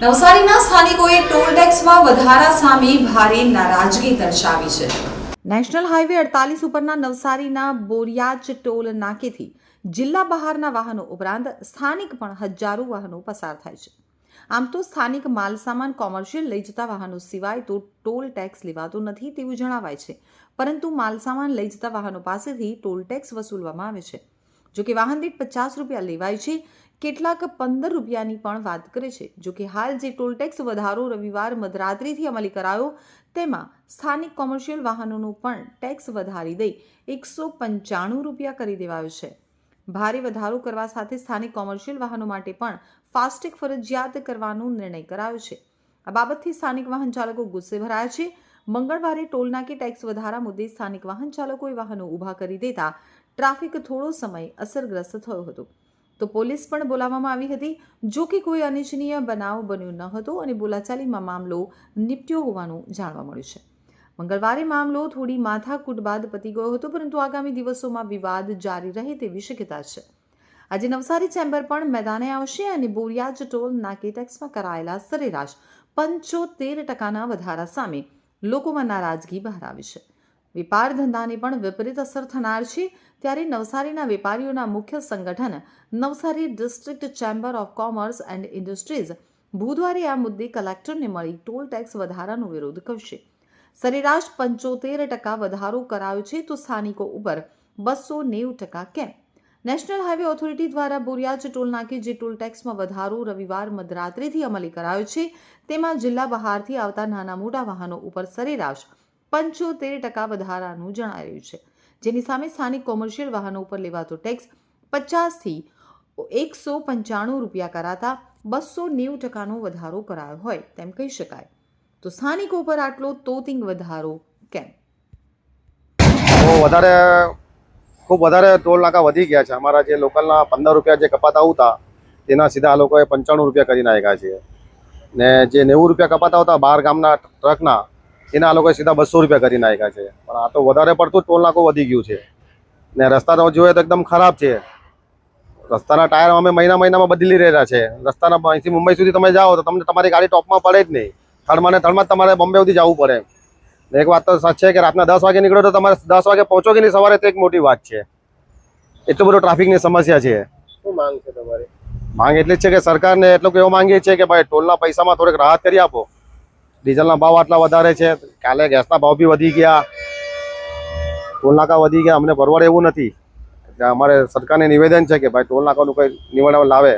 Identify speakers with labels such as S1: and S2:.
S1: નવસારીના સ્થાનિકોએ ટોલ ટેક્સમાં વધારા સામે ભારે નારાજગી દર્શાવી છે. નેશનલ હાઈવે અડતાલીસ ઉપરના નવસારીના બોરિયાજ ટોલ નાકેથી જિલ્લા બહારના વાહનો ઉપરાંત સ્થાનિક પણ હજારો વાહનો પસાર થાય છે. આમ તો સ્થાનિક માલસામાન કોમર્શિયલ લઈ જતા વાહનો સિવાય તો ટોલ ટેક્સ લેવાતો નથી તેવું જણાવાય છે. પરંતુ માલસામાન લઈ જતા વાહનો પાસેથી ટોલ ટેક્સ વસૂલવામાં આવે છે. જોકે વાહન દીઠ પચાસ રૂપિયા લેવાય છે કેટલાક પંદર રૂપિયાની પણ વાત કરે છે. જોકે હાલ જે ટોલટેક્સ વધારો રવિવાર મધરાત્રિથી અમલી કરાયો, તેમાં સ્થાનિક કોમર્શિયલ વાહનોનો પણ ટેક્સ વધારી દઈ એકસો પંચાણું રૂપિયા કરી દેવાયો છે. ભારે વધારો કરવા સાથે સ્થાનિક કોમર્શિયલ વાહનો માટે પણ ફાસ્ટેગ ફરજિયાત કરવાનો નિર્ણય કરાયો છે. આ બાબતથી સ્થાનિક વાહન ચાલકો ગુસ્સે ભરાયા છે. મંગળવારે ટોલના કે ટેક્સ વધારા મુદ્દે સ્થાનિક વાહન ચાલકોએ વાહનો ઊભા કરી દેતા ટ્રાફિક થોડો સમય અસરગ્રસ્ત થયો હતો. તો પોલીસ પણ બોલાવવામાં આવી હતી. જો કે કોઈ અનિચ્છનીય બનાવ બન્યો ન હતો અને બોલાચાલીમાં મામલો નિપટ્યો હોવાનું જાણવા મળ્યું છે. મંગળવારે મામલો થોડી માથાકૂટ બાદ પતી ગયો હતો, પરંતુ આગામી દિવસોમાં વિવાદ જારી રહે તેવી શક્યતા છે. આજે નવસારી ચેમ્બર પણ મેદાને આવશે અને બોરિયાજ ટોલ નાકે કરાયેલા સરેરાશ પંચોતેર ટકાના વધારા સામે લોકોમાં નારાજગી બહાર આવી છે. વેપાર ધંધાને પણ વિપરીત અસર થનાર છે. ત્યારે નવસારીના વેપારીઓના મુખ્ય સંગઠન Navsari district chamber of commerce and industries બુધવારે આ મુદ્દે કલેક્ટરને મળી ટોલ ટેક્સ વધારાનો વિરોધ કરશે. સરેરાશ પંચોતેર ટકા વધારો કરાયો છે તો સ્થાનિકો ઉપર બસો નેવું ટકા કેમ? નેશનલ હાઈવે ઓથોરિટી દ્વારા બોરિયાજ ટોલ નાકે જે ટોલ ટેક્સમાં વધારો રવિવાર મધરાત્રિથી અમલી કરાયો છે, તેમાં જિલ્લા બહારથી આવતા નાના મોટા વાહનો ઉપર સરેરાશ પંચોતેર ટકા વધારાનું જણાવ્યું છે. જેની સામે સ્થાનિક કોમર્શિયલ વાહનો ઉપર લેવાતો ટેક્સ પચાસથી એકસો પંચાણું રૂપિયા કરાતા બસો નેવું ટકાનો વધારો કરાયો હોય તેમ કહી શકાય. તો સ્થાનિકો પર આટલો તોતિંગ વધારો કેમ?
S2: વધારે, ખૂબ વધારે ટોલ નાકા વધી ગયા છે. અમારા જે લોકલના પંદર રૂપિયા જે કપાતા આવતા, તેના સીધા લોકોએ પંચાણું રૂપિયા કરી નાખ્યા છે. ને જે નેવું રૂપિયા કપાતા આવતા બહાર ગામના ટ્રકના એના આ લોકોએ સીધા બસો રૂપિયા કરી નાખ્યા છે. પણ આ તો વધારે પડતું ટોલ નાકો વધી ગયું છે. ને રસ્તા તો જોઈએ તો એકદમ ખરાબ છે. રસ્તાના ટાયર અમે મહિના મહિનામાં બદલી રહ્યા છે. રસ્તાના અહીંથી મુંબઈ સુધી તમે જાઓ તો તમને તમારી ગાડી ટોપમાં પડે જ નહીં. થર્ડમાં ને થર્ડમાં તમારે બોમ્બે સુધી જવું પડે. ને એક વાત તો સાચ છે કે રાતના દસ વાગે નીકળો તો તમારે દસ વાગે પહોંચો કે નહીં સવારે તો એક મોટી વાત છે. એટલું બધું ટ્રાફિકની સમસ્યા છે.
S3: શું માંગ છે તમારી?
S2: માંગ એટલી જ છે કે સરકારને એટલું કેવું માંગીએ છીએ કે ભાઈ ટોલના પૈસામાં થોડીક રાહત કરી આપો. ડીઝલના ભાવ આટલા વધારે છે. કાલે ગેસના ભાવ બી વધી ગયા. ટોલ નાકા વધી ગયા. અમને પરવડે એવું નથી. અમારે સરકારને નિવેદન છે કે ભાઈ ટોલ નાકાનું કંઈ નિવડ લાવે